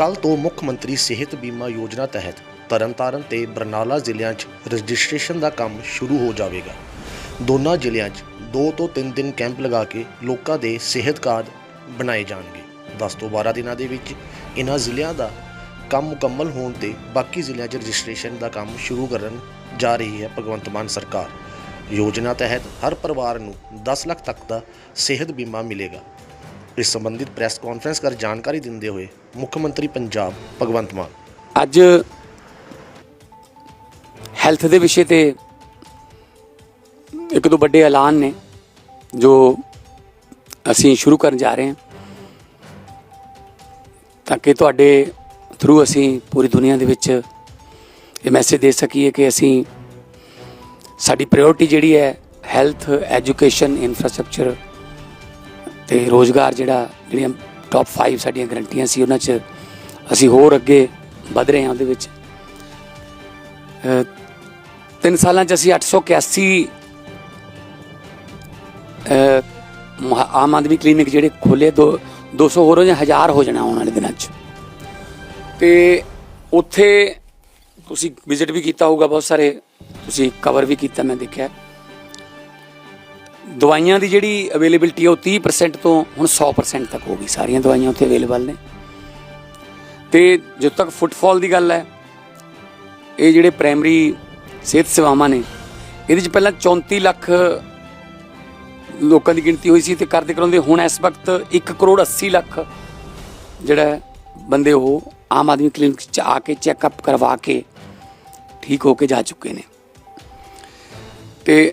ਕੱਲ ਤੋਂ ਮੁੱਖ ਮੰਤਰੀ ਸਿਹਤ ਬੀਮਾ ਯੋਜਨਾ ਤਹਿਤ ਤਰਨਤਾਰਨ ਤੇ ਬਰਨਾਲਾ ਜ਼ਿਲ੍ਹਿਆਂ 'ਚ ਰਜਿਸਟ੍ਰੇਸ਼ਨ ਦਾ ਕੰਮ ਸ਼ੁਰੂ ਹੋ ਜਾਵੇਗਾ। ਦੋਨਾਂ ਜ਼ਿਲ੍ਹਿਆਂ 'ਚ 2 ਤੋਂ 3 ਦਿਨ ਕੈਂਪ ਲਗਾ ਕੇ ਲੋਕਾਂ ਦੇ ਸਿਹਤ ਕਾਰਡ ਬਣਾਏ ਜਾਣਗੇ। 10 ਤੋਂ 12 ਦਿਨਾਂ ਦੇ ਵਿੱਚ ਇਹਨਾਂ ਜ਼ਿਲ੍ਹਿਆਂ ਦਾ ਕੰਮ ਮੁਕੰਮਲ ਹੋਣ ਤੇ ਬਾਕੀ ਜ਼ਿਲ੍ਹਿਆਂ 'ਚ ਰਜਿਸਟ੍ਰੇਸ਼ਨ ਦਾ ਕੰਮ ਸ਼ੁਰੂ ਕਰਨ ਜਾ ਰਹੀ ਹੈ ਭਗਵੰਤ ਮਾਨ ਸਰਕਾਰ। ਯੋਜਨਾ ਤਹਿਤ ਹਰ ਪਰਿਵਾਰ ਨੂੰ 10 ਲੱਖ ਤੱਕ ਦਾ ਸਿਹਤ ਬੀਮਾ ਮਿਲੇਗਾ। ਇਸ ਸੰਬੰਧਿਤ ਪ੍ਰੈਸ ਕਾਨਫਰੰਸ ਕਰ ਜਾਣਕਾਰੀ ਦਿੰਦੇ ਹੋਏ ਮੁੱਖ ਮੰਤਰੀ ਪੰਜਾਬ, ਭਗਵੰਤ ਮਾਨ। ਅੱਜ ਹੈਲਥ ਦੇ ਵਿਸ਼ੇ ਤੇ ਇੱਕ ਦੋ ਵੱਡੇ ਐਲਾਨ ਨੇ, ਜੋ ਅਸੀਂ ਸ਼ੁਰੂ ਕਰਨ ਜਾ ਰਹੇ ਹਾਂ। ਤਾਂ ਕਿ ਤੁਹਾਡੇ ਥਰੂ ਅਸੀਂ ਪੂਰੀ ਦੁਨੀਆ ਦੇ ਵਿੱਚ ਇਹ ਮੈਸੇਜ ਦੇ ਸਕੀਏ ਕਿ ਅਸੀਂ ਸਾਡੀ ਪ੍ਰਾਇੋਰਟੀ ਜਿਹੜੀ ਹੈ ਹੈਲਥ ਐਜੂਕੇਸ਼ਨ ਇਨਫਰਾਸਟ੍ਰਕਚਰ ਤੇ ਰੋਜ਼ਗਾਰ ਜਿਹੜਾ ਜਿਹੜੀਆਂ ਟੌਪ 5 ਸਾਡੀਆਂ ਗਰੰਟੀਆਂ ਸੀ ਉਹਨਾਂ 'ਚ ਅਸੀਂ ਹੋਰ ਅੱਗੇ ਵਧ ਰਹੇ ਹਾਂ ਉਹਦੇ ਵਿੱਚ। ਤਿੰਨ ਸਾਲਾਂ 'ਚ ਅਸੀਂ 881 ਅ, ਮਹਾ- ਆਮ ਆਦਮੀ ਕਲੀਨਿਕ ਜਿਹੜੇ ਖੋਲੇ ਦੋ 200 ਹੋਰ ਹੋ ਜਾਂ 1000 ਹੋ ਜਾਣਾ ਆਉਣ ਵਾਲੇ ਦਿਨਾਂ 'ਚ। ਤੇ ਉੱਥੇ ਤੁਸੀਂ ਵਿਜ਼ਿਟ ਵੀ ਕੀਤਾ ਹੋਊਗਾ ਬਹੁਤ ਸਾਰੇ ਤੁਸੀਂ ਕਵਰ ਵੀ ਕੀਤਾ ਮੈਂ ਦੇਖਿਆ। ਦਵਾਈਆਂ ਦੀ ਜਿਹੜੀ ਅਵੇਲੇਬਿਲਟੀ ਹੈ ਉਹ 30% ਤੋਂ ਹੁਣ 100% ਤੱਕ ਹੋ ਗਈ। ਸਾਰੀਆਂ ਦਵਾਈਆਂ ਉੱਥੇ ਅਵੇਲੇਬਲ ਨੇ। ਤੇ ਜਦੋਂ ਤੱਕ ਫੁੱਟਫਾਲ ਦੀ ਗੱਲ ਹੈ, ਇਹ ਜਿਹੜੇ ਪ੍ਰਾਇਮਰੀ ਸਿਹਤ ਸੇਵਾਵਾਂ ਨੇ, ਇਹਦੇ ਚ ਪਹਿਲਾਂ 34 ਲੱਖ ਲੋਕਾਂ ਦੀ ਗਿਣਤੀ ਹੋਈ ਸੀ ਤੇ ਕਰਦੇ ਕਰਾਉਂਦੇ ਹੁਣ ਇਸ ਵਕਤ 1 ਕਰੋੜ 80 ਲੱਖ ਜਿਹੜਾ ਬੰਦੇ ਉਹ ਆਮ ਆਦਮੀ ਕਲੀਨਿਕ ਚ ਆ ਕੇ ਚੈੱਕਅਪ ਕਰਵਾ ਕੇ ਠੀਕ ਹੋ ਕੇ ਜਾ ਚੁੱਕੇ ਨੇ। ਤੇ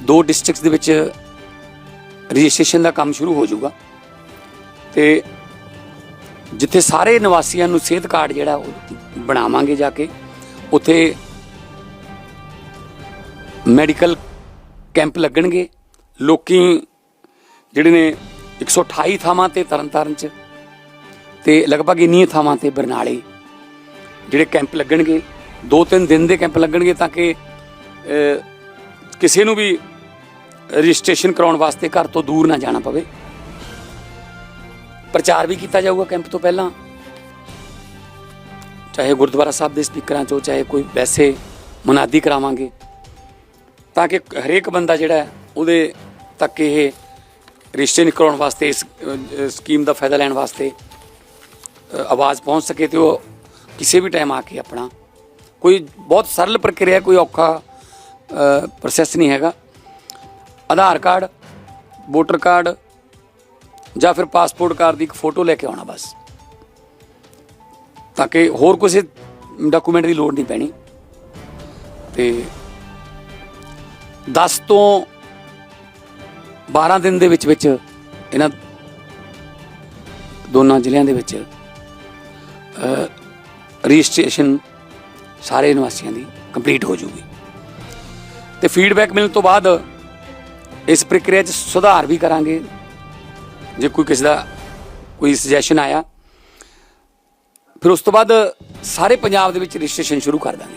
ਦੋ ਡਿਸਟ੍ਰਿਕਟਸ ਦੇ ਵਿੱਚ ਰਜਿਸਟ੍ਰੇਸ਼ਨ ਦਾ ਕੰਮ ਸ਼ੁਰੂ ਹੋ ਜਾਊਗਾ। ਤੇ ਜਿੱਥੇ ਸਾਰੇ ਨਿਵਾਸੀਆਂ ਨੂੰ ਸਿਹਤ ਕਾਰਡ ਜਿਹੜਾ ਉਹ ਬਣਾਵਾਂਗੇ ਜਾ ਕੇ, ਉੱਥੇ ਮੈਡੀਕਲ ਕੈਂਪ ਲੱਗਣਗੇ। ਲੋਕੀ ਜਿਹੜੇ ਨੇ 128 ਥਾਵਾਂ ਤੇ ਤਰਨਤਾਰਨ ਚ ਤੇ ਲਗਭਗ ਇੰਨੀਆਂ ਥਾਵਾਂ ਤੇ ਬਰਨਾਲੇ ਜਿਹੜੇ ਕੈਂਪ ਲੱਗਣਗੇ। ਦੋ ਤਿੰਨ ਦਿਨ ਦੇ ਕੈਂਪ ਲੱਗਣਗੇ ਤਾਂ ਕਿ ਕਿਸੇ ਨੂੰ ਵੀ ਰਜਿਸਟ੍ਰੇਸ਼ਨ ਕਰਾਉਣ ਵਾਸਤੇ ਘਰ ਤੋਂ ਦੂਰ ਨਾ ਜਾਣਾ ਪਵੇ। ਪ੍ਰਚਾਰ ਵੀ ਕੀਤਾ ਜਾਊਗਾ ਕੈਂਪ ਤੋਂ ਪਹਿਲਾਂ। ਚਾਹੇ ਗੁਰਦੁਆਰਾ ਸਾਹਿਬ ਦੇ ਸਪੀਕਰਾਂ ਚੋਂ, ਚਾਹੇ ਕੋਈ ਵੈਸੇ ਮੁਨਾਦੀ ਕਰਾਵਾਂਗੇ। ਤਾਂ ਕਿ ਹਰੇਕ ਬੰਦਾ ਜਿਹੜਾ ਉਹਦੇ ਤੱਕ ਇਹ ਰਜਿਸਟ੍ਰੇਸ਼ਨ ਕਰਾਉਣ ਵਾਸਤੇ, ਇਸ ਸਕੀਮ ਦਾ ਫਾਇਦਾ ਲੈਣ ਵਾਸਤੇ ਆਵਾਜ਼ ਪਹੁੰਚ ਸਕੇ ਤੇ ਉਹ ਕਿਸੇ ਵੀ ਟਾਈਮ ਆ ਕੇ ਆਪਣਾ। ਕੋਈ ਬਹੁਤ ਸਰਲ ਪ੍ਰਕਿਰਿਆ, ਕੋਈ ਔਖਾ ਪ੍ਰੋਸੈਸ ਨਹੀਂ ਹੈਗਾ। ਆਧਾਰ ਕਾਰਡ, ਵੋਟਰ ਕਾਰਡ ਜਾਂ ਫਿਰ ਪਾਸਪੋਰਟ ਕਾਰਡ ਦੀ ਇੱਕ ਫੋਟੋ ਲੈ ਕੇ ਆਉਣਾ ਬਸ। ਤਾਂ ਕਿ ਹੋਰ ਕਿਸੇ ਡਾਕੂਮੈਂਟ ਦੀ ਲੋੜ ਨਹੀਂ ਪੈਣੀ। ਤੇ 10 ਤੋਂ 12 ਦਿਨ ਦੇ ਵਿੱਚ ਵਿੱਚ ਇਹਨਾਂ ਦੋਨਾਂ ਜ਼ਿਲ੍ਹਿਆਂ ਦੇ ਵਿੱਚ ਰਜਿਸਟ੍ਰੇਸ਼ਨ ਸਾਰੇ ਨਿਵਾਸੀਆਂ ਦੀ ਕੰਪਲੀਟ ਹੋ ਜੂਗੀ ਤੇ ਫੀਡਬੈਕ ਮਿਲਣ ਤੋਂ ਬਾਅਦ ਇਸ ਪ੍ਰਕਿਰਿਆ 'ਚ ਸੁਧਾਰ ਵੀ ਕਰਾਂਗੇ। ਜੇ ਕੋਈ ਕਿਸੇ ਦਾ ਕੋਈ ਸੁਜੈਸ਼ਨ ਆਇਆ, ਫਿਰ ਉਸ ਤੋਂ ਬਾਅਦ ਸਾਰੇ ਪੰਜਾਬ ਦੇ ਵਿੱਚ ਰਜਿਸਟ੍ਰੇਸ਼ਨ ਸ਼ੁਰੂ ਕਰ ਦਾਂਗੇ